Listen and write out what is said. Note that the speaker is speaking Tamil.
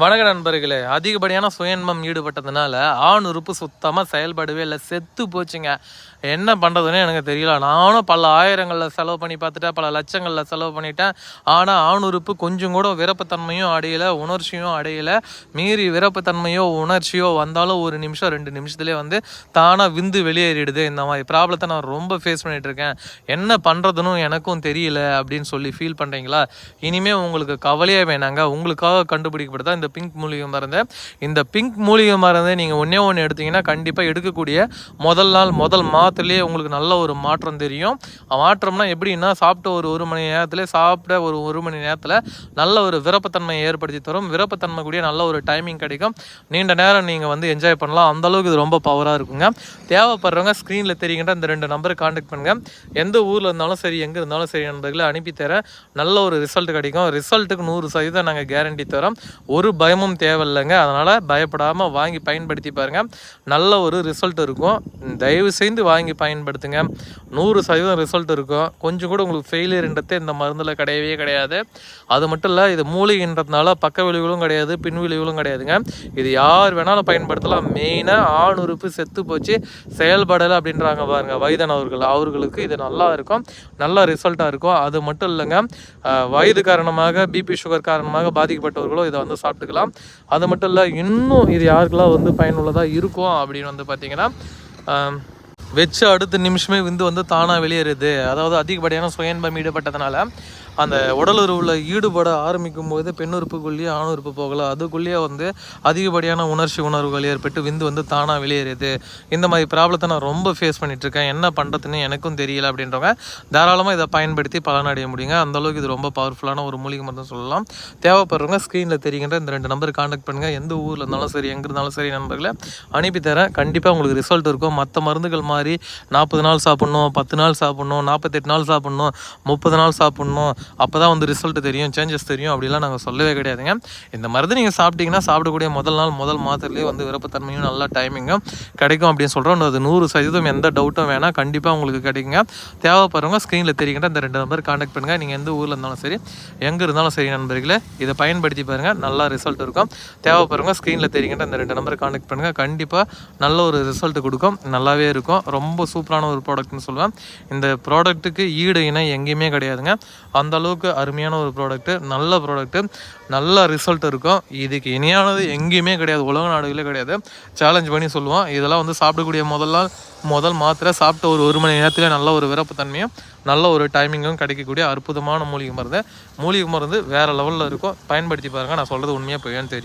வணக்க நண்பர்களே அதிகப்படியான சுயன்மம் ஈடுபட்டதுனால ஆண் உறுப்பு சுத்தமாக செயல்படவே இல்லை செத்து போச்சுங்க. என்ன பண்ணுறதுன்னு எனக்கு தெரியல. நானும் பல ஆயிரங்களில் செலவு பண்ணி பார்த்துட்டேன் பல லட்சங்களில் செலவு பண்ணிட்டேன். ஆனால் ஆண் உறுப்பு கொஞ்சம் கூட விருப்பத்தன்மையும் அடையலை உணர்ச்சியும் அடையலை. மீறி விருப்பத்தன்மையோ உணர்ச்சியோ வந்தாலும் ஒரு நிமிஷம் ரெண்டு நிமிஷத்துலேயே வந்து தானாக விந்து வெளியேறிடுது இந்த மாதிரி ப்ராப்ளத்தை நான் ரொம்ப ஃபேஸ் பண்ணிகிட்ருக்கேன் இருக்கேன். என்ன பண்ணுறதுன்னு எனக்கும் தெரியல அப்படின்னு சொல்லி ஃபீல் பண்ணுறீங்களா இனிமேல் உங்களுக்கு கவலையே வேணாங்க. உங்களுக்காக கண்டுபிடிக்கப்படுதா? இந்த பிங்க் மூலிகை மருந்து. இந்த பிங்க் மூலிகை மருந்தை நீங்கள் ஒன்றே ஒன்று எடுத்தீங்கன்னா கண்டிப்பாக எடுக்கக்கூடிய முதல் நாள் முதல் மாதத்துலேயே உங்களுக்கு நல்ல ஒரு மாற்றம் தெரியும். மாற்றம்னா எப்படின்னா சாப்பிட்ட ஒரு ஒரு மணி நேரத்தில் சாப்பிட்ட ஒரு ஒரு மணி நேரத்தில் நல்ல ஒரு விருப்பத்தன்மையை ஏற்படுத்தி தரும். விருப்பத்தன்மை கூடிய நல்ல ஒரு டைமிங் கிடைக்கும். நீண்ட நேரம் நீங்கள் வந்து என்ஜாய் பண்ணலாம். அந்த அளவுக்கு இது ரொம்ப பவராக இருக்குங்க. தேவைப்படுறவங்க ஸ்க்ரீனில் தெரிகின்ற இந்த ரெண்டு நம்பரை காண்டாக்ட் பண்ணுங்கள் எந்த ஊரில் இருந்தாலும் சரி எங்கே இருந்தாலும் சரி நண்பர்களை அனுப்பி தரேன் நல்ல ஒரு ரிசல்ட் கிடைக்கும். ரிசல்ட்டுக்கு நூறு சதவீதம் நாங்கள் கேரண்டி தரோம். ஒரு பயமும் தேவையில்லைங்க. அதனால் பயப்படாமல் வாங்கி பயன்படுத்தி பாருங்கள் நல்ல ஒரு ரிசல்ட் இருக்கும். தயவு செய்து வாங்கி பயன்படுத்துங்க. நூறு சதவீதம் ரிசல்ட் இருக்கும். கொஞ்சம் கூட உங்களுக்கு ஃபெயிலியர்ன்றதே இந்த மருந்தில் கிடையவே கிடையாது. அது மட்டும் இல்லை இது மூலிகைன்றதுனால பக்க விளைவுகளும் கிடையாது பின் விளைவுகளும் கிடையாதுங்க. இது யார் வேணாலும் பயன்படுத்தலாம். மெயினாக ஆண் உறுப்பு செத்து போச்சு செயல்படலை அப்படின்றாங்க பாருங்க வயதானவர்கள் அவர்கள். அவர்களுக்கு இது நல்லா இருக்கும். நல்ல ரிசல்ட்டாக இருக்கும். அது மட்டும் இல்லைங்க வயது காரணமாக பிபி சுகர் காரணமாக பாதிக்கப்பட்டவர்களும் இதை வந்து சாப்பிட்டுக்கலாம் அது மட்டும் இல்லை இன்னும் இது யாருக்கெல்லாம் வந்து பயனுள்ளதாக இருக்கும் அப்படின்னு வந்து பார்த்தீங்கன்னா வச்ச அடுத்த நிமிஷமே விந்து வந்து தானாக வெளியேறுது. அதாவது அதிகப்படியான சுயன்பம் ஈடுபட்டதுனால அந்த உடலுறவில் ஈடுபட ஆரம்பிக்கும் போது பெண் உறுப்புக்குள்ளேயே ஆண் உறுப்பு போகலாம் அதுக்குள்ளேயே வந்து அதிகப்படியான உணர்ச்சி உணர்வுகள் ஏற்பட்டு விந்து வந்து தானாக வெளியேறுது இந்த மாதிரி ப்ராப்ளத்தை நான் ரொம்ப ஃபேஸ் பண்ணிட்டு இருக்கேன் என்ன பண்ணுறதுன்னு எனக்கும் தெரியல அப்படின்றவங்க தாராளமாக இதை பயன்படுத்தி பலனடைய முடியுங்க. அந்த அளவுக்கு இது ரொம்ப பவர்ஃபுல்லான ஒரு மூலிகை மருந்து சொல்லலாம். தேவைப்படுறவங்க ஸ்க்ரீனில் தெரிகின்ற இந்த ரெண்டு நம்பர் காண்டாக்ட் பண்ணுங்கள் எந்த ஊரில் இருந்தாலும் சரி எங்கே இருந்தாலும் சரி நண்பர்களை அனுப்பி தரேன். கண்டிப்பாக உங்களுக்கு ரிசல்ட் இருக்கும். மற்ற மருந்துகள் மாதிரி நாற்பது நாள் சாப்பிட்ணும் பத்து நாள் சாப்பிட்ணும் நாற்பத்தெட்டு நாள் சாப்பிட்ணும் முப்பது நாள் சாப்பிட்ணும் அப்போ தான் வந்து ரிசல்ட் தெரியும் சேஞ்சஸ் தெரியும் அப்படிலாம் நாங்கள் சொல்லவே கிடையாதுங்க. இந்த மருந்து நீங்கள் சாப்பிட்டீங்கன்னா சாப்பிடக்கூடிய முதல் நாள் முதல் மாதத்துலேயே வந்து விருப்பத்தன்மையும் நல்ல டைமிங்கும் கிடைக்கும் அப்படின்னு சொல்கிறோம் அது நூறு சதவீதம் எந்த டவுட்டும் வேணால் கண்டிப்பாக உங்களுக்கு கிடைக்குங்க. தேவைப்படுறவங்க ஸ்க்ரீனில் தெரிகின்ற இந்த ரெண்டு நம்பர் காண்டாக்ட் பண்ணுங்கள் நீங்கள் எந்த ஊரில் இருந்தாலும் சரி எங்கே இருந்தாலும் சரி நண்பர்களே இதை பயன்படுத்தி பாருங்கள் நல்லா ரிசல்ட் இருக்கும். தேவைப்படுறவங்க ஸ்க்ரீனில் தெரிகின்ற இந்த ரெண்டு நம்பர் காண்டாக்ட் பண்ணுங்கள் கண்டிப்பாக நல்ல ஒரு ரிசல்ட் கொடுக்கும். நல்லாவே இருக்கும். ரொம்ப சூப்பரான ஒரு ப்ராடக்ட்னு சொல்லுவேன். இந்த ப்ராடக்ட்டுக்கு ஈடு இணை எங்கேயுமே கிடையாதுங்க. அந்த அளவுக்கு அருமையான ஒரு ப்ராடக்ட்டு நல்ல ப்ராடக்ட்டு நல்ல ரிசல்ட் இருக்கும். இதுக்கு இனியானது எங்கேயுமே கிடையாது. உலக நாடுகளே கிடையாது. சேலஞ்ச் பண்ணி சொல்லுவோம். இதெல்லாம் வந்து சாப்பிடக்கூடிய முதல்ல முதல் மாத்திரை சாப்பிட்ட ஒரு ஒரு மணி நேரத்தில் நல்ல ஒரு விருப்பத்தன்மையும் நல்ல ஒரு டைமிங்கும் கிடைக்கக்கூடிய அற்புதமான மூலிகை மருந்து. மூலிகை மருந்து வேறு லெவலில் இருக்கும். பயன்படுத்தி பாருங்கள் நான் சொல்கிறது உண்மையாக போயான்னு தெரியும்.